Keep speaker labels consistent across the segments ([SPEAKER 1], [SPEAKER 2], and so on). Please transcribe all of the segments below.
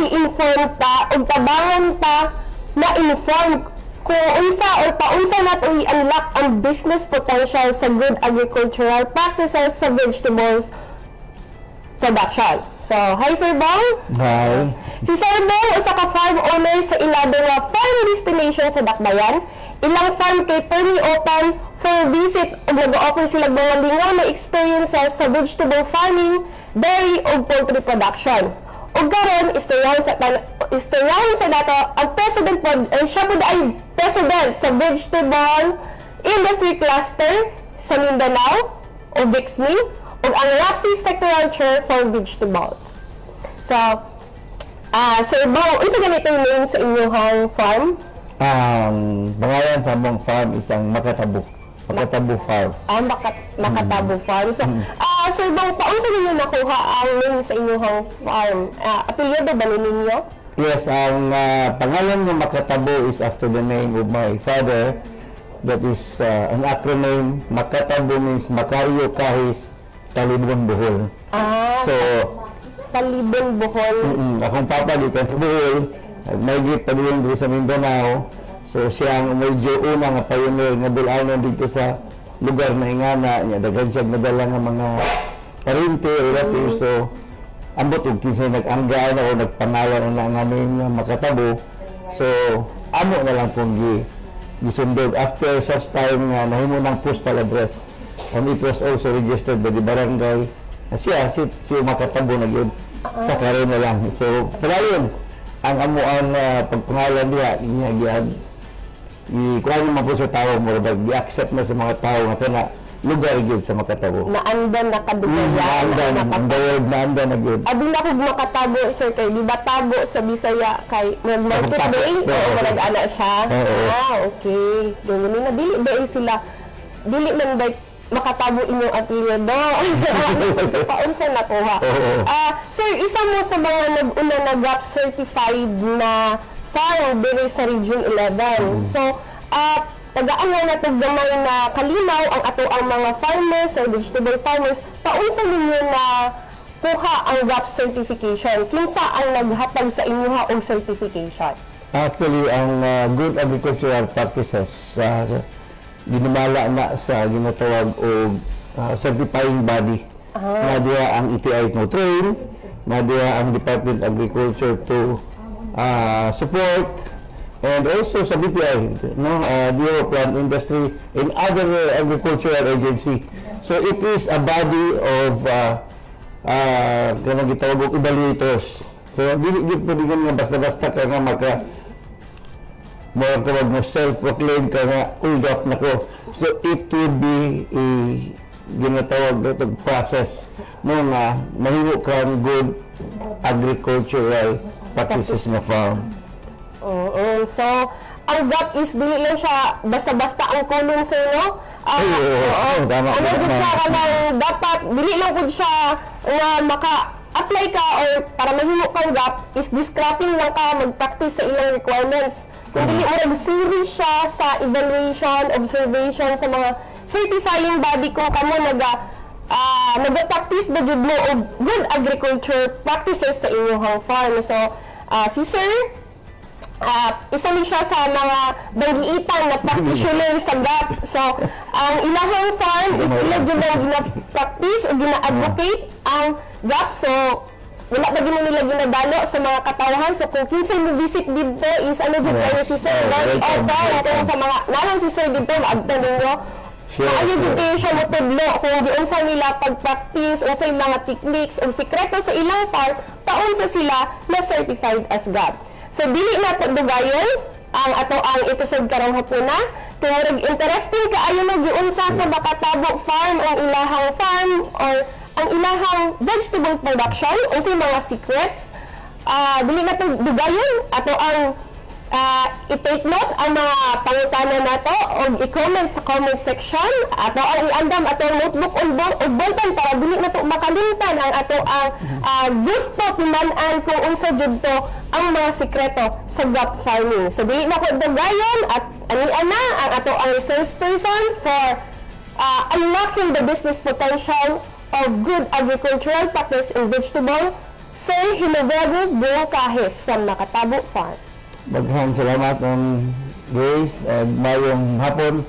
[SPEAKER 1] ma-inform ta ug tabangan ta na-inform kung unsa or paunsa nato i-unlock ang business potential sa good agricultural practices sa vegetables production. So, hi Sir Bong.
[SPEAKER 2] Hi.
[SPEAKER 1] Si Sir Bong, usa ka farm owner sa ilabi nga farm destination sa Dakbayan. Ilang farm kay Permi open for visit ug nag-offer sila mga lingaw na experiences sa vegetable farming, dairy ug poultry production. Ug karon istoryahan sa tan istoryahan sa dato ang president pod eh, siya pod ay president sa vegetable industry cluster sa Mindanao o VIXMI ug ang RAPSI sectoral chair for vegetables. So, ah Sir Bong, unsa ganito name sa inyong farm?
[SPEAKER 2] Ang pangalan sa mong farm is ang Makatabo. Makatabo Farm.
[SPEAKER 1] Ah, Makat Makatabo Farm. So, ah Sir Bong, paunsa ninyo nakuha ang name sa inyong farm? Ah, apelyido ba ninyo?
[SPEAKER 2] Yes, ang ah, pangalan ng Makatabo is after the name of my father. That is ah, an acronym. Makatabo means Macario Kahis Talibon Bohol.
[SPEAKER 1] Ah,
[SPEAKER 2] So,
[SPEAKER 1] Talibon Bohol.
[SPEAKER 2] mm, akong papa di ka Bohol. Naigit pa din sa Mindanao. So, siya ang medyo una nga pioneer nga bulanon dito sa lugar na ingana niya. Daghan siya nadala nga mga parente, relatives. So, ambot og kinsa nag-anggaan o nagpangalan na nga nga makatabo. So, amo na lang pong gi gisundog after such time nga nahimo ng postal address and it was also registered by the barangay Ah, siya si Tio Makatabo na yun sa karon na lang so padayon ang amuan na pagpangalan niya niya i-kuha naman po sa tao mo gi-accept na sa mga tao nga kana lugar gyud sa Makatabo
[SPEAKER 1] Naandan, nakadugayan.
[SPEAKER 2] Naandan, ang
[SPEAKER 1] nakatabo.
[SPEAKER 2] dawag naandan na gyud
[SPEAKER 1] Abi na kog makatabo sir kay di ba tabo sa Bisaya kay mag market day o marag ana siya.
[SPEAKER 2] Oo.
[SPEAKER 1] Ah, okay. Ganun na dili ba sila dili man ba makatabo inyong apelyido. Paunsa na kuha.
[SPEAKER 2] Oo.
[SPEAKER 1] Ah, sir, isa mo sa mga nag-una na GAP certified na farm diri sa Region 11. So, ah tagaan nga natong gamay na kalinaw ang ato ang mga farmers or vegetable farmers paunsa ninyo na kuha ang GAP certification kinsa ang naghatag sa inyo og certification
[SPEAKER 2] Actually, ang uh, good agricultural practices uh, ginamala na sa ginatawag o uh, certifying body. Na diya ang ETI no train, na diya ang Department of Agriculture to uh, support and also sa BPI, no, uh, Bureau Plant Industry and other agricultural agency. So it is a body of uh, uh, kanang gitawag evaluators. So dili gyud pwede nga basta-basta ka nga maka more tawag mo self-proclaim ka nga ulgap na ko. So it would be a ginatawag na process no nga mahimo kang good agricultural practices na farm.
[SPEAKER 1] Oo. So, ang GAP is dili lang siya basta-basta ang kulong sa inyo. Ah,
[SPEAKER 2] Ay, oo, oo. Tama,
[SPEAKER 1] Ano gud siya kanang dapat dili lang gud siya nga maka apply ka or para mahimo kang GAP is discrapping lang ka mag-practice sa ilang requirements. Kung dili mo series siya sa evaluation, observation sa mga certifying body kung kamo naga ah nag-practice ba jud mo og good agriculture practices sa inyong farm. So, ah, si Sir Ah, isa ni siya sa mga bagiitan na practitioner sa GAP. So, ang ilahang farm is ila dyan ang gina-practice o gina-advocate ang GAP. So, wala ba gina nila ginadalo sa mga katawhan. So, kung kinsay mo visit dito is ano dyan
[SPEAKER 2] Yes.
[SPEAKER 1] kayo si Sir.
[SPEAKER 2] Oh,
[SPEAKER 1] open.
[SPEAKER 2] welcome.
[SPEAKER 1] Kaya sa mga, nalang si Sir dito, maagtan ninyo.
[SPEAKER 2] Sure,
[SPEAKER 1] dito kayo siya motudlo kung giun sa nila pag-practice o sa mga techniques o sikreto sa ilang farm, paunsa sila na certified as GAP. So, dili na dugayon ang ato ang episode karong hapuna. Kung interesting ka ayo mo giunsa sa Makatabo Farm ang ilahang farm or ang ilahang vegetable production o sa mga secrets, ah dili na to dugayon ato ang Ah, i-take note ang mga pangutana nato o i-comment sa comment section ato ang iandam ato ang notebook o bol o bolpen para dili na to makalimtan ang ato ang ah, gusto timan-an kung unsa jud to ang mga sikreto sa gap farming. So dili na ko dagayon at ani ana ang ato ang resource person for uh, unlocking the business potential of good agricultural practice in vegetable Sir Hilobergo Bongkahes from Nakatabo Farm.
[SPEAKER 2] Daghang salamat ng Grace at mayong hapon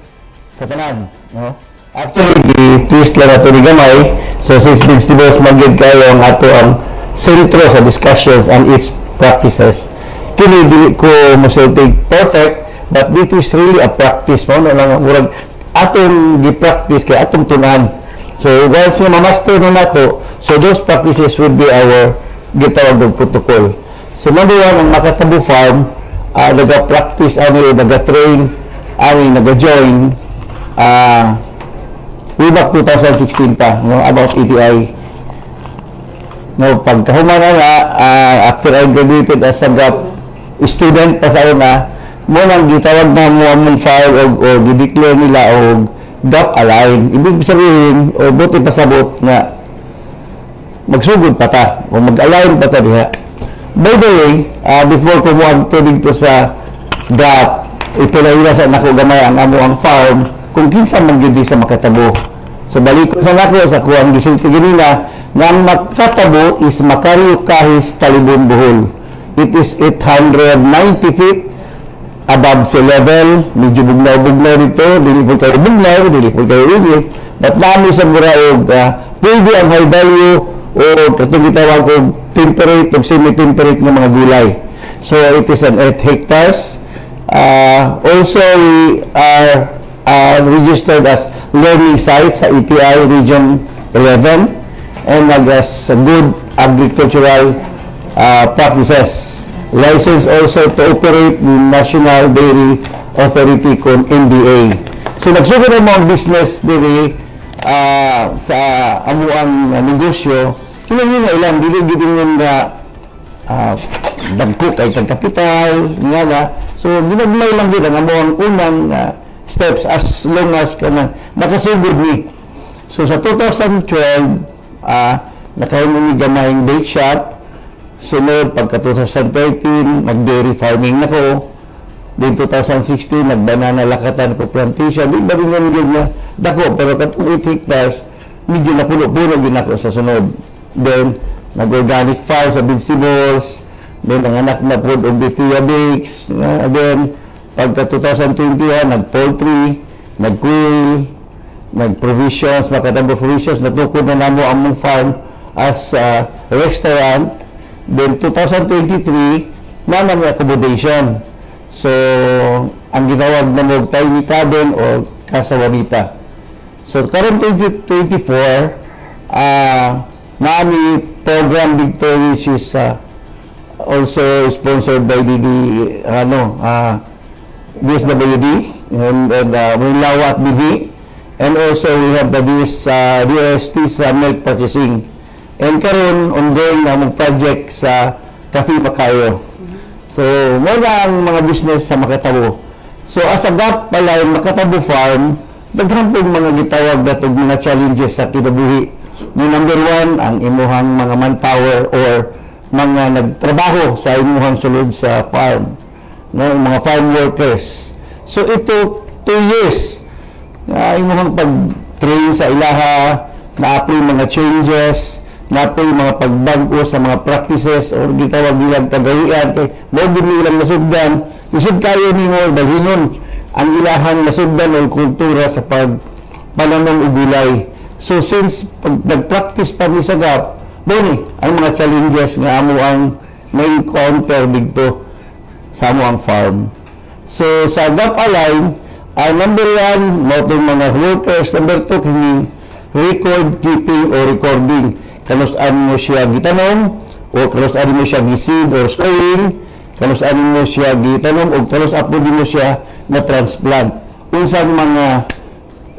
[SPEAKER 2] sa tanan. No? Actually, i-twist lang ato ni Gamay. So, since vegetables magyud kayo ang ato ang sentro sa discussions and its practices. Kini dili ko musultig perfect, but this is really a practice mo. No? Lang, murag atong gi-practice kay atong tunan. So, once nga ma-master na nato, so those practices would be our gitawag protocol. So, number one, ang Makatabo Farm, uh, naga-practice, ani, naga-train, ani, naga-join, ah, way back 2016 pa, no, about ETI. No, pagkahuman na ah, after I graduated as a student pa sa una, mo nang gitawag na mo among file o, o gideclare nila o GAP align. Ibig sabihin, o buti pasabot nga magsugod pa ta o mag-align pa ta diha. By the way, ah, before mo ang dito sa GAP, ipinahila sa nako gamay ang amo ang farm kung kinsa man gyud sa makatabo. So balik ko sa nako sa kuang gisulti ganina nga ang makatabo is Macario Kahis Talibon Bohol. It is 890 feet above sea level, medyo bugnaw-bugnaw dito, dili po kayo bugnaw, dili po kayo init, but nami sa mura og uh, pwede ang high value o katong gitawag og temperate o semi-temperate nga mga gulay. So it is an 8 hectares. Uh, also, we are uh, registered as learning site sa ETI Region 11 and as good agricultural uh, practices. License also to operate the National Dairy Authority con NBA. So nagsugod ang mga business diri ah, sa amuang uh, negosyo. Kini nga ilang dili gid yung nga ah, dagko kay kapital nga na. So ginagmay lang gid ang amuang unang ah, steps as long as kanang nakasugod ni. So sa 2012 ah nakahimo ni gamayng bake shop Sunod, pagka 2013, nag-dairy farming na ko. Then 2016, nag-banana lakatan ko plantation. Di ba rin yun na dako, pero katong 8 hectares, medyo napuno-puno din ako sa sunod. Then, nag-organic farm sa vegetables. Then, ang anak na food of Bethia Bakes. Uh, then, pagka 2021, nag-poultry, nag-quail, nag-provisions, makatabo provisions, natukod na namo ang mong farm as a restaurant. Then 2023, na naman accommodation. So, ang ginawag na mo tiny cabin or Casa Juanita. So, karon 2024, ah nami program dito which is ah, also sponsored by the, the ano, ah DSWD and, and uh, Mulawa at BD. And also we have the DS, uh, DST sa milk purchasing. And karon ongoing na mong project sa Cafe Macayo. So, mo na ang mga business sa Makatabo. So, as a GAP pala, Makatabo Farm, daghan po mga gitawag na itong mga challenges sa kinabuhi. Yung number one, ang imuhang mga manpower or mga nagtrabaho sa imuhang sulod sa farm. No, yung mga farm workers. So, ito, two years na imuhang pag-train sa ilaha, na-apply mga changes, na-apply mga pagbago sa mga practices or gitawag nilang tagawian kay mo nilang nasugdan isud kayo ni mo dalhinon ang ilahang nasugdan o kultura sa pag pananong ugulay so since pag nag-practice pa ni sa GAP ni ang mga challenges nga amo ang may encounter dito sa amo ang farm So, sa GAP Align, ang number one, mo mga workers. Number two, kini record keeping or recording. Kanus-an mo siya gitanom, o kanus-an mo siya giseed or sowing, kanus-an mo siya gitanom, o kanus-an mo siya na transplant. Unsang mga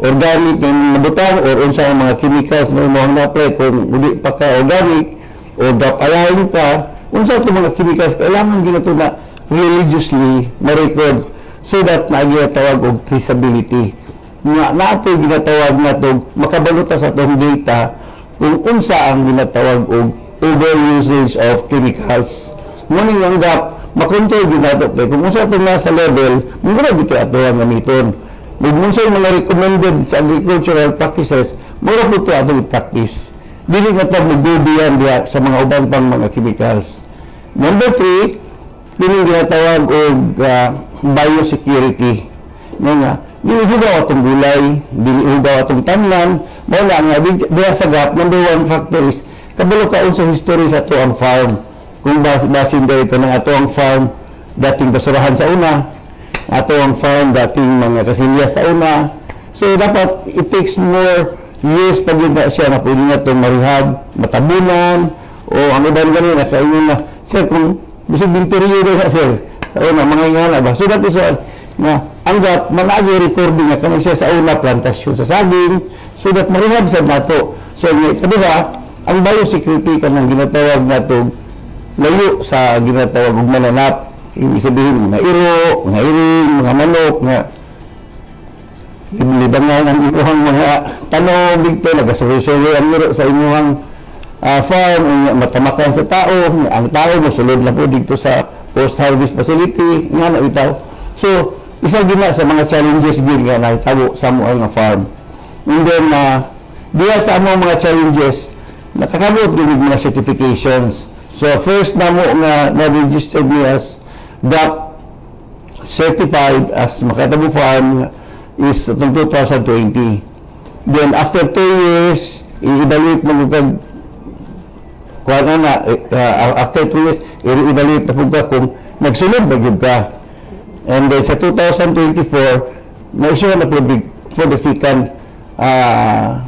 [SPEAKER 2] organic na nabutang or unsang mga chemicals na imong na-apply kung uli pa ka organic o GAP Align ka, unsa itong mga chemicals kailangan ginato na religiously ma-record so that naginatawag og traceability. Nga naapoy ginatawag na to makabaluta sa tong data kung unsa ang ginatawag og over usage of chemicals. Muna yung gap, makontrol ginato kay kung unsa itong nasa level, mura dito ato ang gamiton. Yung mga recommended sa agricultural practices, mura po ito ato i-practice. dili mo go beyond diha sa mga ubang pang mga chemicals. Number three, dili ginatawag og uh, biosecurity. Nga nga, dili hugaw atong gulay, dili hugaw atong tamnan, mao na nga di- diha sa gap number one factor is kabalo ka sa history sa ato ang farm. Kung ba basin daw ito ng ato ang farm dating basurahan sa una, ato ang farm dating mga kasilya sa una. So dapat it takes more years pag yun na siya na pwede na itong marihab, matabunan, o ang iba ganun na kainin na, sir, kung bisig din periodo na sir, sa una, mga ingana ba? So that is why, na hanggat managi recording na kami siya sa una plantasyon sa saging, so that marihab sa nato. So, kadiba, ang biosecurity ka ng ginatawag na to, layo sa ginatawag og mananap. Ibig sabihin mga iro, mga iring, mga manok nga. Libangan ang inyong mga tanom dito nagasuloy ang iro sa inyong ah, farm matamakan sa tao ang tao mosulod na po dito sa post harvest facility nga na itaw so isa gina sa mga challenges gid nga nahitabo sa mo nga farm and then uh, diya sa among mga challenges nakakabot din mga certifications so first na mo nga na-register niya as DAP certified as Makatabo Farm is itong 2020. Then after 2 years, i-evaluate mo kag kuha na eh, uh, after 2 years, i-evaluate na ka kung nagsunod ba yun ka. And then sa 2024, na-issue na po for the second uh,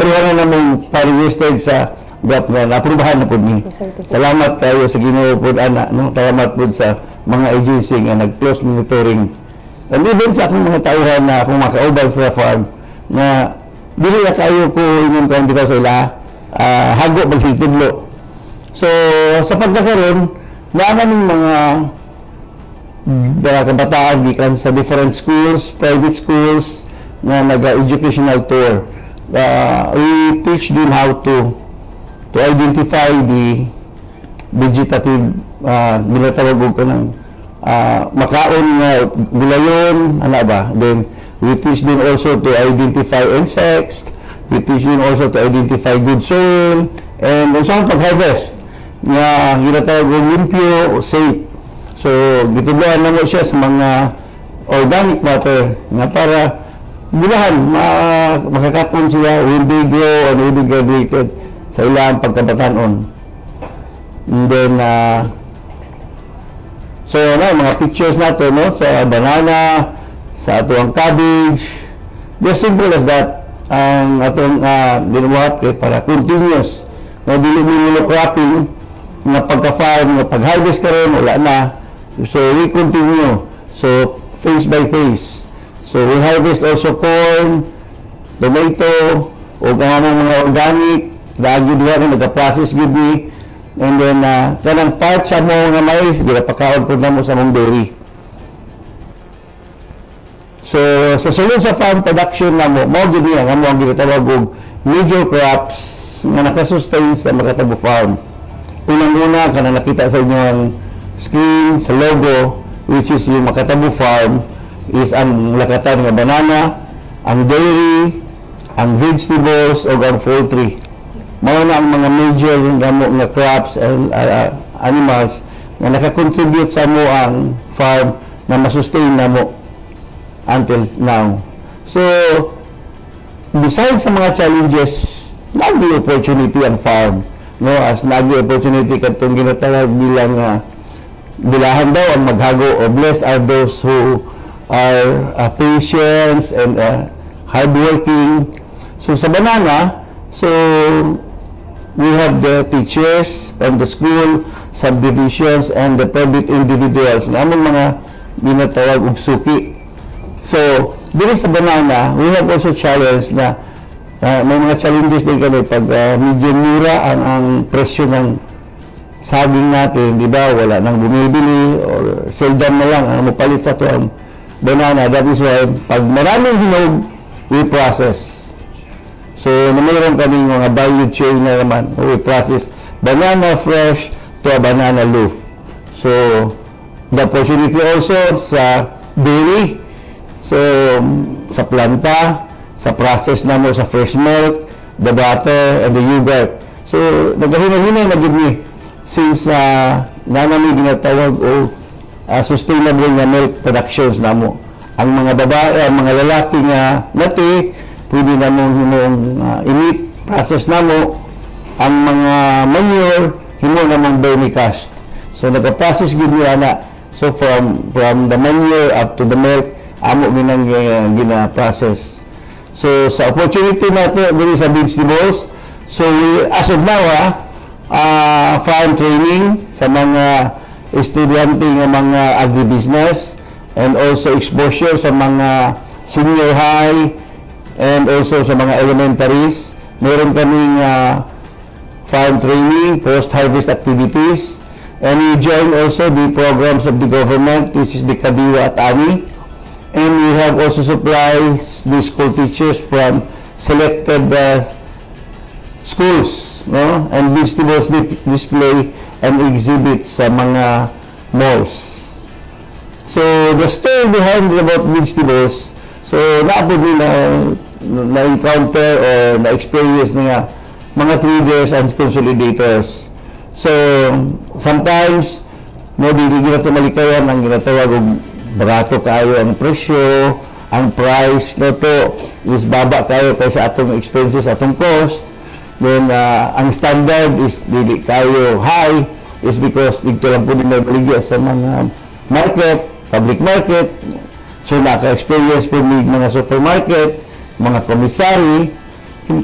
[SPEAKER 2] Kaya na namin pa-registered sa GAP na naprubahan na po ni. Salamat kayo sa Ginoo po ana no salamat po sa mga agency nga nag-close monitoring. And even sa akong mga tauhan na akong makaubal sa farm na dili na kayo ko inyong kan dito sa ila ah, hago magsigtudlo. So sa pagkakaroon na naming mga mga kabataan gikan sa different schools, private schools na nag-educational tour. Uh, we teach them how to to identify the vegetative uh, ginatawag ko ng uh, makaon nga gulayon, ano ba? Then, we teach them also to identify insects, we teach them also to identify good soil, and also pag-harvest nga ginatawag ko limpyo o safe. So, gituluan na mo siya sa mga organic matter nga para bilahan, ma makakaton siya when they grow and when they graduated sa ilang pagkabatanon. And then, uh, so na, mga pictures nato, no? Sa banana, sa ato ang cabbage, just simple as that. Ang atong uh, dinubuhat kay para continuous. No, dili mo monocropping na pagka-farm, na pag-harvest ka rin, wala na. So, we continue. So, phase by phase. So, we harvest also corn, tomato, o ang mga organic, dagi diha rin, nag-process gud ni. And then, uh, kanang part sa mo nga mais, ginapakaon po na mo sa mong dairy. So, sa sulod sa farm production na mo, gid niya nga mo ang ginatawag og major crops nga nakasustain sa Makatabo Farm. Unang-una, kanang nakita sa inyong screen, sa logo, which is yung Makatabo Farm, is ang lakatan nga banana, ang dairy, ang vegetables, o ang poultry. Mao na ang mga major nga mo nga crops and uh, animals nga nakakontribute sa mo ang farm na masustain na mo until now. So, besides sa mga challenges, nagi opportunity ang farm. No, as nagi opportunity katong ginatawag bilang uh, bilahan daw ang maghago o blessed are those who are uh, patient and uh, hardworking. So sa banana, so we have the teachers from the school, subdivisions, and the private individuals na among mga ginatawag og suki. So, dito sa banana, we have also challenge na uh, may mga challenges din kami pag uh, medyo mura ang, ang presyo ng saging natin, di ba? Wala nang bumibili or seldom na lang ang mapalit sa to ang banana. That is why, pag maraming hinog, we process. So, na mayroon kaming mga value chain na naman. We process banana fresh to a banana loaf. So, the opportunity also sa dairy, so sa planta, sa process na mo sa fresh milk, the butter, and the yogurt. So, nagkahinay-hinay na gid ni since uh, nanami ginatawag o uh, sustainable nga milk productions namo. Ang mga babae, ang mga lalaki nga nati, pwede namong himong uh, init process namo. Ang mga manure, himo namang vermicast. So, nagka-process gid ana. So, from from the manure up to the milk, amo ginang uh, gina-process. So, sa opportunity nato diri sa vegetables, so we, as of now, ah, ah, farm training sa mga estudyante ng mga agribusiness and also exposure sa mga senior high and also sa mga elementaries. Meron kaming ah, farm training, post-harvest activities, and we join also the programs of the government, which is the Kadiwa at ANI. And we have also supplied the school teachers from selected uh, schools, no? And vegetables di- display and exhibit sa mga malls. So, the story behind about vegetables, so napo din na na-encounter or na-experience nga mga traders and consolidators. So, sometimes, no, dili gina ito malikayan ang ginatawag og barato kayo ang presyo, ang price no to is baba kayo kaysa atong expenses, atong cost. Then, uh, ang standard is dili kayo high is because dito lang po din may baligya sa mga market, public market. So, naka-experience po may mga supermarket, mga komisari,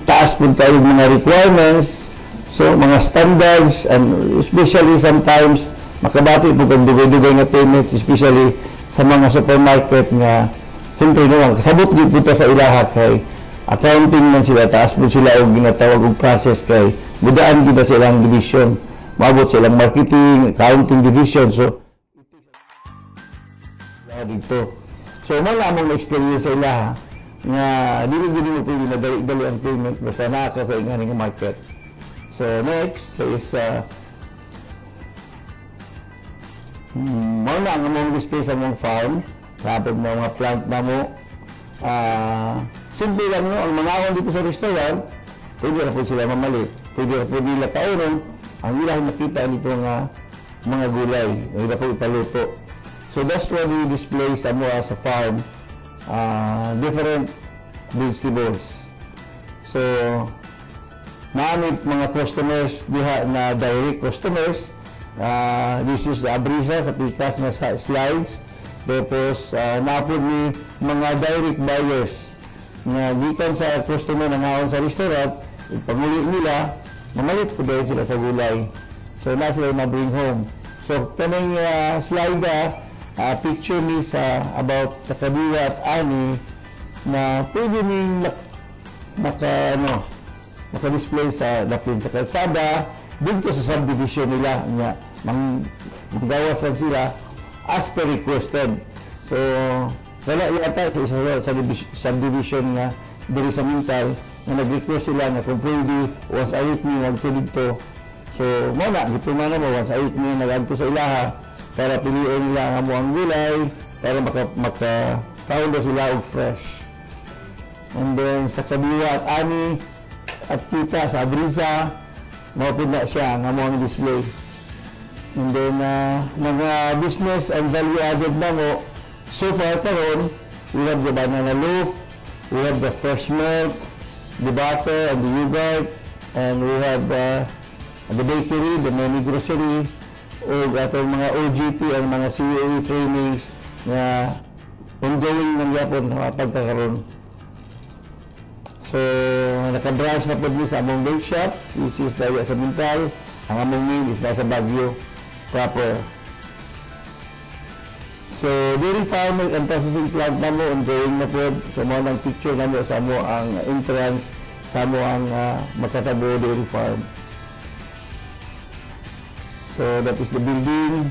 [SPEAKER 2] taas po tayo mga requirements, so mga standards, and especially sometimes, makabati po kang dugay-dugay nga payments, especially sa mga supermarket nga, siyempre naman, kasabot din po sa ilaha kay accounting man sila, taas po sila og ginatawag og process kay budaan kita silang division, maabot silang marketing, accounting division, so dito. So, mo lamang na-experience sa ilaha nga dili gini mo pwede na dali-dali ang payment basta naka sa ingani nga market. So, next is uh, mo na ang among display sa mong farm. Tapos na mga plant na mo. Ah, simple lang no, ang mga awon dito sa restaurant, pwede na po sila mamalit. Pwede na po nila kaunon. Ang ilang makita dito nga mga gulay. Hindi na po ipaluto. So that's what we display sa mga sa farm. Uh, different vegetables. So, naamit mga customers diha na direct customers. Uh, this is the abrisa sa pikas na slides. Tapos, uh, naapod ni mga direct buyers nga gikan sa customer na ngaon sa restaurant, ipamuli nila, mamalit po dahil sila sa gulay. So, na sila ma-bring home. So, kaming uh, slide uh, picture ni sa about sa Kadiwa at Ani na pwede ning mak- maka ano maka-display sa dapin sa kalsada dito sa subdivision nila nga mang lang sila as per requested. So, wala yata sa isa sa subdivis- subdivision nga diri sa Mintal na nag-request sila nga kung pwede once a week ni nagtulid to. So, mo na, dito na mo, once a week ni nagadto sa ilaha para piliin nila ang amo ang gulay para maka, maka kaulo sila og fresh. And then sa Kabiwa at Ani at kita sa Abrisa, mapod na siya ang amo ang display. And then uh, mga business and value added na mo, so far karon, we have the banana loaf, we have the fresh milk, the butter and the yogurt, and we have uh, the bakery, the mini grocery, o atong mga OGP ang mga COE trainings na ongoing ng yapon mga pagkakaroon. So, naka-branch na po sa among bake shop, which is dahil sa Mintal. Ang among name is nasa Baguio proper. So, dairy farming and processing plant na mo, ongoing na po. So, mo ng picture na mo sa mo ang entrance sa mo ang uh, Makatabo Dairy Farm. So, that is the building.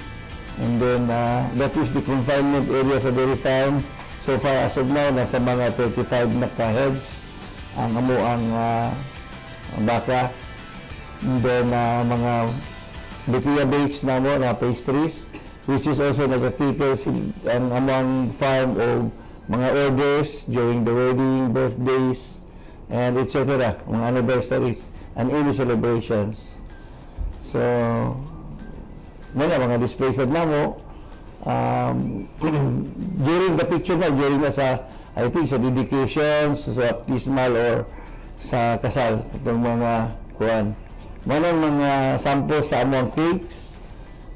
[SPEAKER 2] And then, uh, that is the confinement area sa dairy farm. So far, as of now, nasa mga 35 na ka-heads ang amo ang uh, baka. And then, uh, mga Betia bakes na mo, na pastries, which is also nag-cater ang among farm o mga orders during the wedding, birthdays, and etc. Mga anniversaries and any celebrations. So, mga mga displays na mo, um, during the picture na, during na sa, I think, sa dedications, sa baptismal or sa kasal, itong mga kuan. Mga mga sample sa among cakes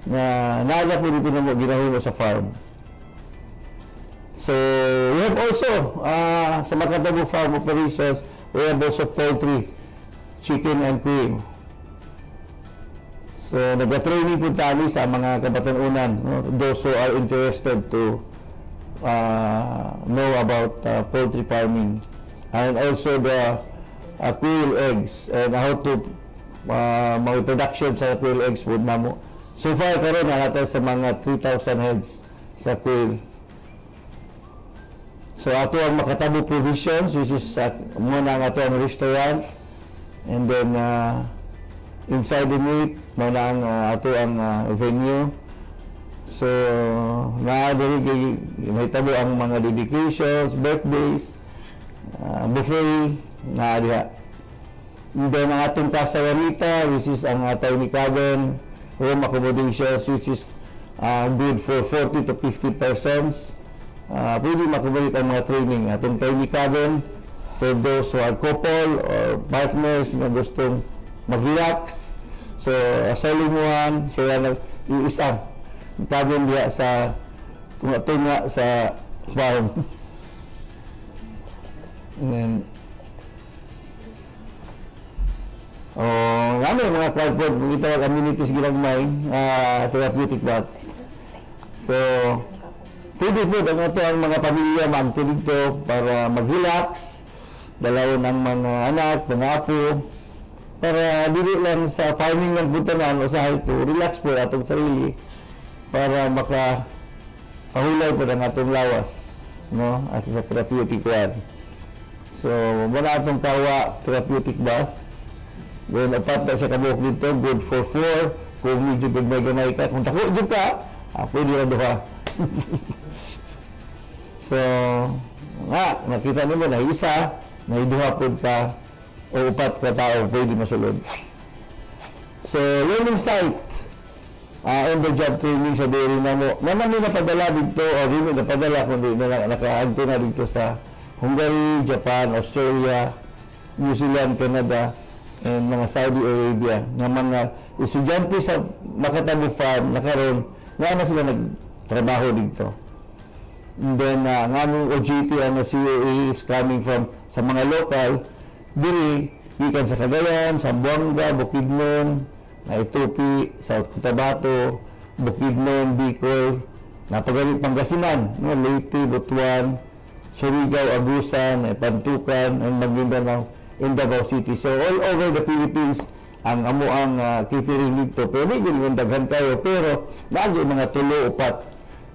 [SPEAKER 2] na naga po dito na mo ginahimo sa farm. So, we have also, uh, sa Makatabo Farm Operations, we have also poultry, chicken and quail. So, nag-training po tayo sa mga kabatanunan, no? those who are interested to uh, know about uh, poultry farming and also the uh, quail eggs and how to uh, mga production sa quail eggs po namo. So far karon na natin sa mga 3,000 heads sa quail. So ato ang Makatabo Provisions which is uh, muna ang ato ang restaurant and then uh, inside the meat muna ang uh, ato ang uh, venue So, naadari kay may tabo ang mga dedications, birthdays, uh, buffet, naadya. And then, ang atong Casa Juanita, which is ang uh, tiny cabin, room accommodations, which is uh, good for 40 to 50 persons. Uh, pwede makubulit ang mga training. Atong tiny cabin, for those who are couple or partners na gustong mag-relax. So, yan, sila nag-iisa cabin diya sa tunga-tunga sa farm. And then, oh, namin mga Cloudford, kita ang amenities ginagmay uh, sa therapeutic bath. So, pwede po. Ang ito ang mga pamilya magto dito para mag-relax, dalaw ng mga anak, mga apo, para dili lang sa farming ng puntanan o sa ito, relax po atong sarili para maka pahulay po ng atong lawas no? As sa therapeutic one so muna atong kawa therapeutic bath then apat na sa kabuok dito. Good for four. Kung medyo good may ganay ka kung tako dyan ka. Ah, pwede na duha so nga nakita nimo na isa na iduha po ka o upat ka tao pwede masulod. So learning site. Uh, on the job training sa dairy na mo. Na napadala dito o di mo napadala kundi na lang nakaadto na dito sa Hungary, Japan, Australia, New Zealand, Canada, and mga Saudi Arabia nga mga estudyante sa Makatabo Farm na karon nga na sila nagtrabaho dito. And then, uh, ang aming OJT ang COA is coming from sa mga local, diri, ikan sa Cagayan, Zamboanga, Bukidnon, Naitupi, South Cotabato, Bukidnon, Bicol, napagaling Pangasinan, no, Leyte, Butuan, Surigao, Agusan, eh, Pantukan, and Maguindanao, in Davao City. So all over the Philippines, ang amo ang uh, catering dito. Pero hindi yun yung daghan kayo. Pero lagi mga tulo upat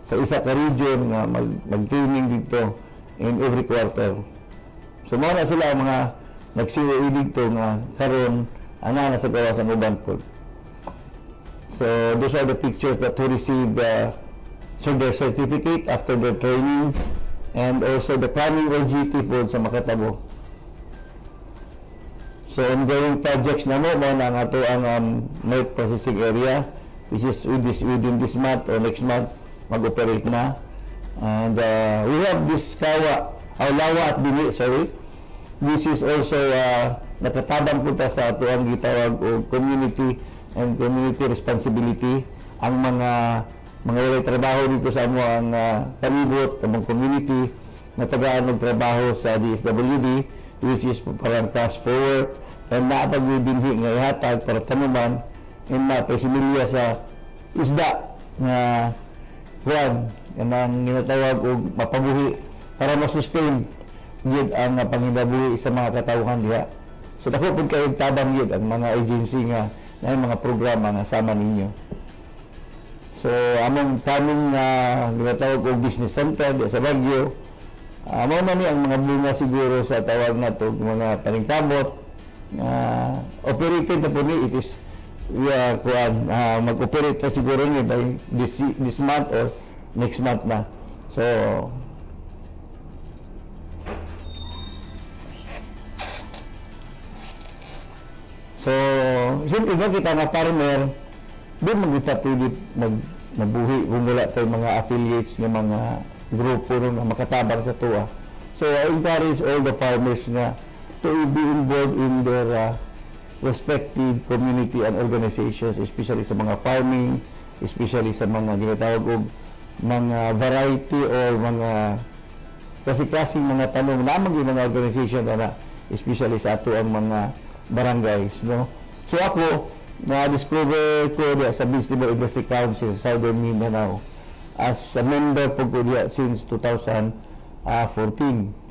[SPEAKER 2] sa isa ka region nga mag, mag-training dito in every quarter. So mga na sila ang mga nag-COE dito nga karon ana na sa kawasan uban po. So those are the pictures that who received uh, so their certificate after their training and also the coming OGT po sa Makatabo. So ongoing projects na mo mo na ang ato ang um, milk processing area which is with this, within this month or next month mag-operate na. And uh, we have this kawa, or lawa at bini, sorry, which is also uh, nakatabang punta sa ato ang gitawag o community and community responsibility ang mga mga walay trabaho dito sa amo ang uh, palibot kamang community na tagaan ng trabaho sa DSWD which is parang task forward and naapag yung binhi nga ihatag para tanuman and mapasimilya sa isda nga kuwan yan ang ginatawag o mapabuhi para masustain yun ang uh, panginabuhi sa mga katawhan diha. So dako pud kayo tabang yun ang mga agency nga na mga programa nga sama ninyo. So among kaming uh, ginatawag og business center diha sa Baguio. Uh, mao man ni ang mga bunga siguro sa tawag na to mga paningkamot uh, operated na po ni it is yeah, kuan uh, mag-operate na siguro ni by this, this month or next month na. So So, siyempre nga kita nga farmer, doon mo kita pwede mag, mabuhi kung wala tayong mga affiliates ng mga grupo na makatabang sa tuwa. So, I encourage all the farmers nga to be involved in their uh, respective community and organizations, especially sa mga farming, especially sa mga ginatawag og mga variety or mga kasi klaseng mga tanong lamang yung mga organization na especially sa ato ang mga barangays no? So ako na-discover ko diya sa Vegetable Industry Council sa Southern Mindanao as a member po ko diya since 2014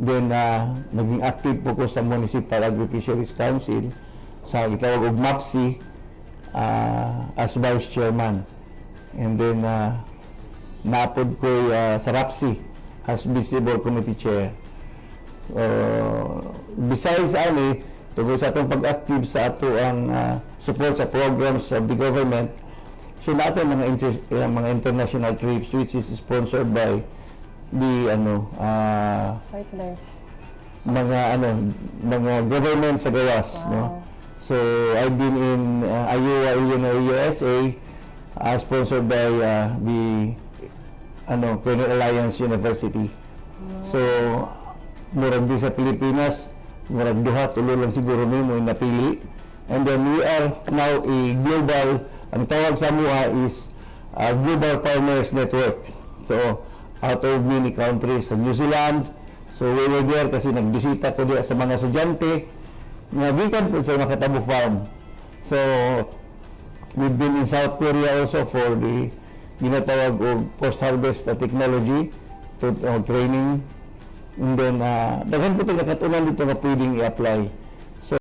[SPEAKER 2] then uh, naging active po ko sa Municipal Agri-Fisheries Council sa itawag og MAPSI uh, as Vice Chairman and then uh, napod ko uh, sa RAPSI as Visible Committee Chair. Uh, besides ani, tungkol sa atong pag-active sa ato ang uh, support sa programs of the government, so natin mga inter- eh, mga international trips which is sponsored by the ano uh,
[SPEAKER 1] Partners.
[SPEAKER 2] mga ano mga government sa gawas no? So I've been in uh, Iowa Illinois USA uh, sponsored by uh, the ano Colonial Alliance University. So murag di sa Pilipinas murag duha tulo lang siguro nimo yung napili. And then we are now a global ang tawag sa MUA is uh, Global Farmers Network. So out of many countries sa New Zealand. So we were there kasi nagbisita ko diya sa mga estudyante nga gikan po sa Makatabo Farm. So we've been in South Korea also for the ginatawag og post-harvest technology to uh, training. And then uh, daghan po ito nakatunan dito nga pwedeng i-apply